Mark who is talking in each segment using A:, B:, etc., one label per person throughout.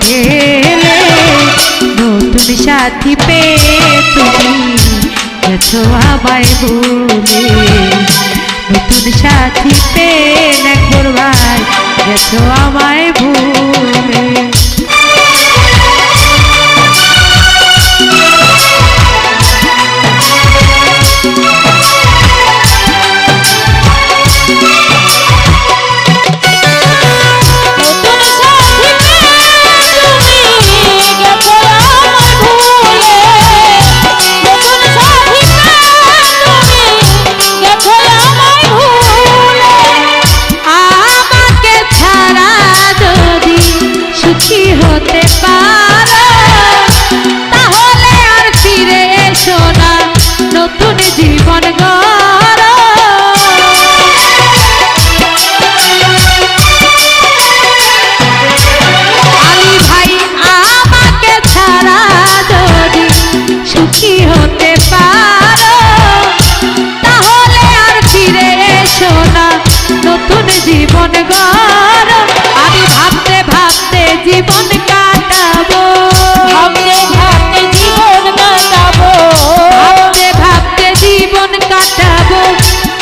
A: ঢেলে নতুন সাথী পেয়ে তুমি গেছো আমায় ভুলে নতুন সাথী পেয়ে দেখো ভাই গেছো আমায় ভুলে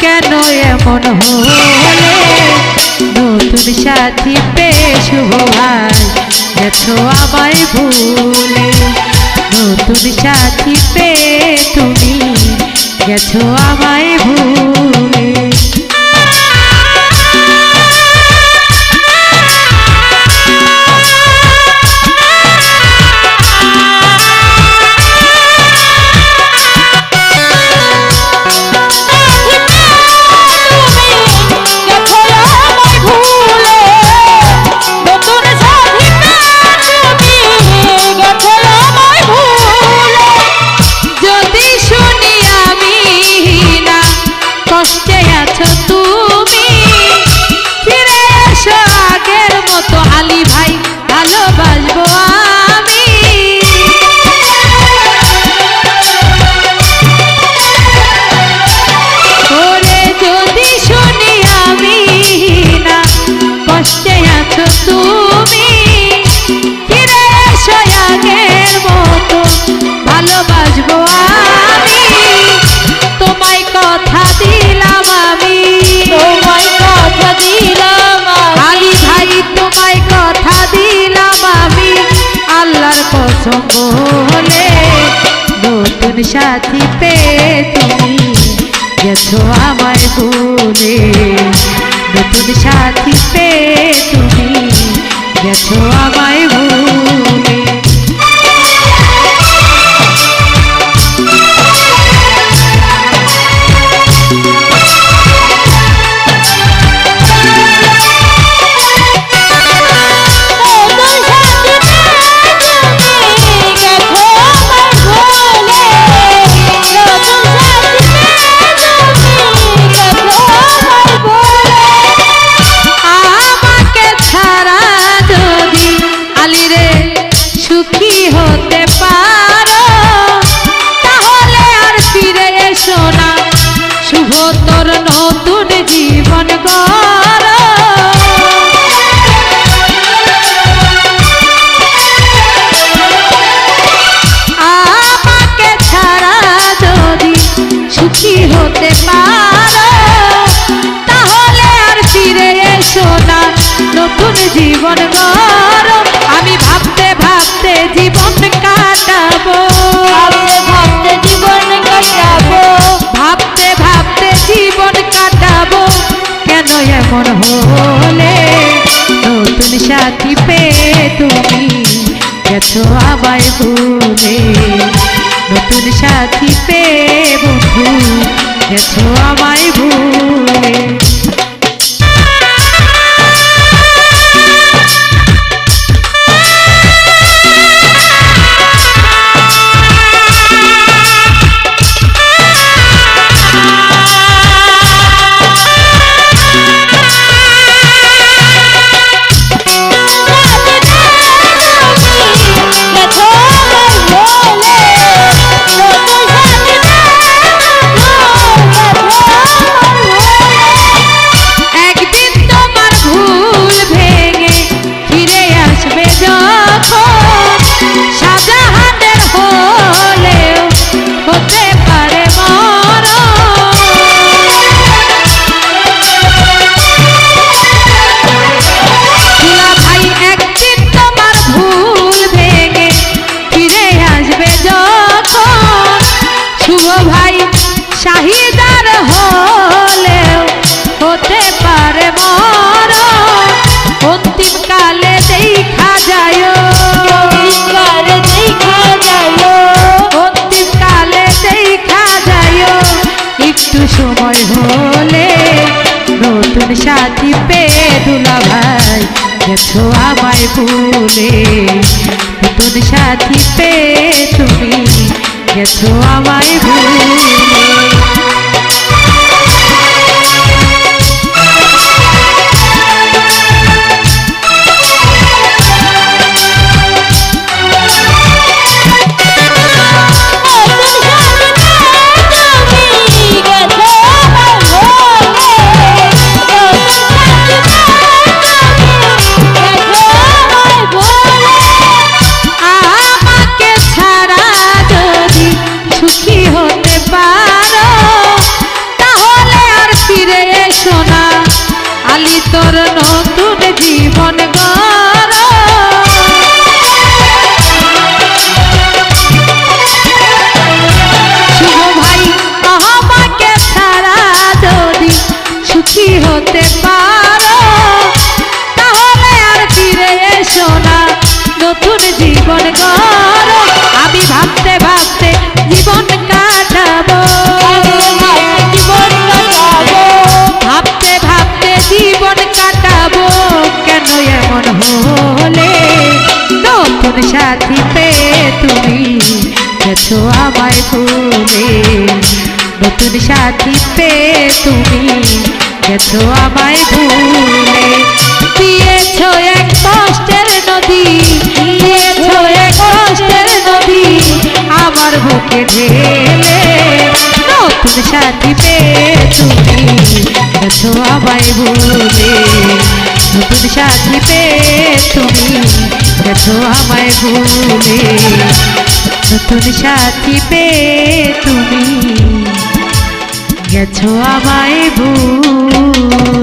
A: কেন এমন হলে? নতুন সাথী পেশ ভাই এত আমায় ভুলে। নতুন সাথী পে তুমি গেছো আমায় ভুলে।
B: জীবন সাথী
A: পে তুমি গেছো আমার ভুলে। নতুন সাথী পে তুমি গেছো আমায় ভুলে। তোর নতুন জীবন কর আমাকে ছাড়া যদি সুখী হতে পার এসো আবাই ভুলে নতুন সাথী পে বন্ধু এসো আমায় ভুলে।
B: ভুলে। নতুন সাথী
A: পে তুমি গেছো আমায় ভুলে। তুমি গেছো আমায় ভুলে নতুন সাথী পেয়ে তুমি গেছো আমায় ভুলে। দিয়েছ এক কষ্টের নদী দিয়েছ এক কষ্টের নদী আমার বুকে ঢেলে। নতুন সাথী পেয়ে তুমি গেছো আমায় ভুলে। নতুন সাথী পেয়ে তুমি গেছো আমায় ভুলে। নতুন সাথী পে তুমি গেছো আমায় ভুলে।